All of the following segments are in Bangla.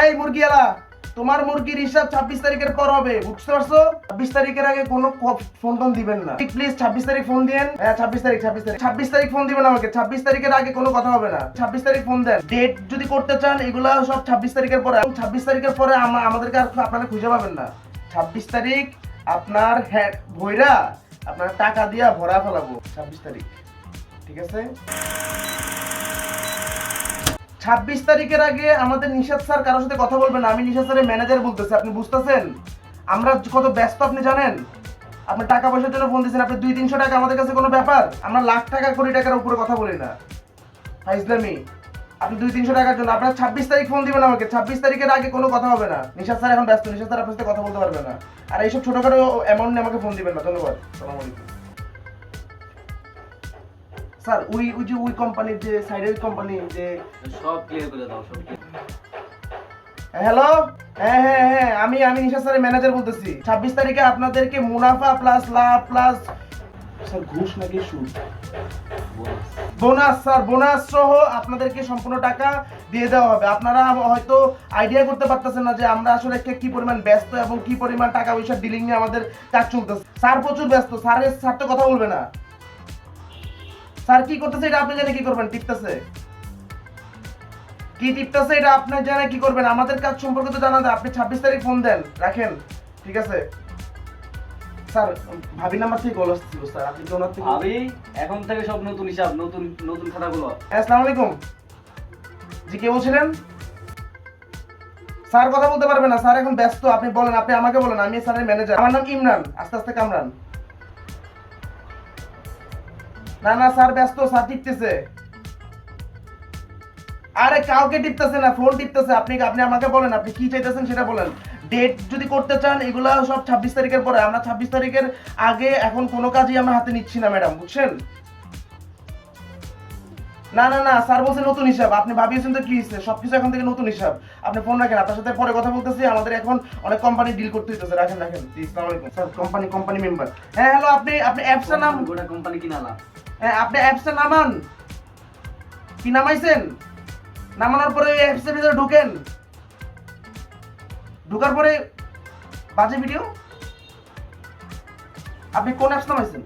এই মুরগিওয়ালা তোমার মুরগির হিসাব ছাব্বিশ তারিখের পর হবে, বুঝতে পারছ? ছাব্বিশ তারিখের আগে কোনো ফোন টোন দিবেন না। প্লিজ ছাব্বিশ তারিখ ফোন দিয়েন। হ্যাঁ ছাব্বিশ তারিখ ছাব্বিশ তারিখ। ছাব্বিশ তারিখ ফোন দিবেন আমাকে। ছাব্বিশ তারিখের আগে কোনো কথা হবে না। ছাব্বিশ তারিখ ফোন দেন। ডেট যদি করতে চান, এগুলা সব ছাব্বিশ তারিখের পরে। ছাব্বিশ তারিখের পরে আমাদেরকে আর আপনারা খুঁজে পাবেন না। ছাব্বিশ তারিখ আপনার হ্যাঁ ভৈরা আপনার টাকা দিয়া ভরা ফেলাবো। ছাব্বিশ তারিখ। ঠিক আছে? ছাব্বিশ তারিখের আগে আমাদের নিষাদ স্যার কারোর সাথে কথা বলবেন। আমি নিষাদ স্যারের ম্যানেজার বলতেছি, আপনি বুঝতেছেন? আমরা কত ব্যস্ত, আপনি জানেন? আপনি টাকা পয়সার জন্য ফোন দিয়েছেন, আপনি দুই তিনশো টাকা আমাদের কাছে কোনো ব্যাপার? আমরা লাখ টাকা, কোটি টাকার উপরে কথা বলি না। ফাইজলামি, আপনি দুই তিনশো টাকার জন্য, আপনার ছাব্বিশ তারিখ ফোন দিবেন আমাকে, ছাব্বিশ তারিখের আগে কোনো কথা হবে না। নিশাদ স্যার এখন ব্যস্ত নিশাদ স্যার আপনার সাথে কথা বলতে পারবে না। আর এইসব ছোটোখাটো অ্যামাউন্ট নিয়ে আমাকে ফোন দিবেন না, ধন্যবাদ। সালাম আলাইকুম স্যার ওই ওই যে ওই কোম্পানির যে সাইডের কোম্পানি যে সব ক্লিয়ার করে দাও সব। হ্যালো হ্যাঁ হ্যাঁ হ্যাঁ আমি আমি নিশা স্যারের ম্যানেজার বলতেছি। ছাব্বিশ তারিখে আপনাদেরকে মুনাফা প্লাস লাভ প্লাস স্যার ঘুষ নাকি সুদ? বোনাস স্যার বোনাস সহ আপনাদেরকে সম্পূর্ণ টাকা দিয়ে দেওয়া হবে। আপনারা হয়তো আইডিয়া করতে পারতেছেন না যে আমরা আসলে কে কি পরিমাণ ব্যস্ত এবং কি পরিমাণ টাকা পয়সা ডিলিং নিয়ে আমাদের কাজ চলতেছে। স্যার প্রচুর ব্যস্ত স্যারের স্যার তো কথা বলবে না। স্যার কি করতেছে এটা আপনি জানে কি করবেন? টিপতেছে। কি টিপতেছে এটা আপনি জানে কি করবেন? আমাদের কাজ সম্পর্কে তো জানা আপনি ছাব্বিশ তারিখ ফোন দেন রাখেন ঠিক আছে? স্যার ভাবি নাম্বার থেকে কল আসছিল স্যার আপনি ওনার থেকে ভাবি এখন থেকে সব নতুন হিসাব নতুন নতুন খাতাগুলো। আসসালামু আলাইকুম। জি কে বলছিলেন? স্যার কথা বলতে পারবে না স্যার এখন ব্যস্ত আপনি বলেন আপনি আমাকে বলেন আমি স্যারের ম্যানেজার আমার নাম ইমরান আস্তে আস্তে কামরান। না না স্যার ব্যস্ত স্যার টিপতেছে। আরে কাউকে টিপতেছে না ফোন টিপতেছে। আপনি আপনি আমাকে বলেন আপনি কি চাইতেছেন সেটা বলেন। ডেট যদি করতে চান এগুলা সব ছাব্বিশ তারিখের পরে। আমরা ছাব্বিশ তারিখের আগে এখন কোনো কাজই আমরা হাতে নিচ্ছি না ম্যাডাম বুঝছেন? না না না স্যার বলছে নতুন হিসাব। আপনি ভাবিয়েছেন তো কি হয়েছে সবকিছু এখন থেকে নতুন হিসাব। আপনি ফোন রাখেন আপনার সাথে পরে কথা বলতেছি। আমাদের এখন অনেক কোম্পানি ডিল করতে হইতেছে। রাখেন রাখেন জি আসসালামু আলাইকুম। স্যার কোম্পানি কোম্পানি মেম্বার হ্যাঁ হ্যালো আপনি আপনি অ্যাপসটার নাম গোটা কোম্পানি কিনালা হ্যাঁ আপনি অ্যাপসটা নামান। কি নামাইছেন? নামানোর পরে ওই অ্যাপসের ভিতরে ঢুকেন। ঢুকার পরে বাজে ভিডিও আপনি কোন অ্যাপস নামাইছেন?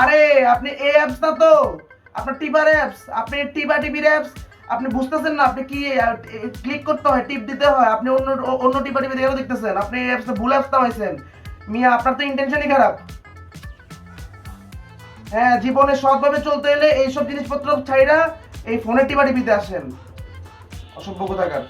আরে, আপনি এই অ্যাপস না তো। আপনার টিপার অ্যাপস আপনি টিপা টিভির অ্যাপস আপনি বুঝতেছেন না, আপনি কি ক্লিক করতে হয়, টিপ দিতে হয়। আপনি অন্য অন্য টিপা টিভি দেখেও দেখতেছেন। আপনি অ্যাপসটা ভুল অ্যাপস নামাইছেন। মিয়া, আপনার তো ইন্টেনশনই খারাপ। হ্যাঁ জীবনে সৎভাবে চলতে এলে এইসব জিনিসপত্র ছাইরা এই ফোনের টিপা টিপিতে আসেন। অসভ্য কোথাকার।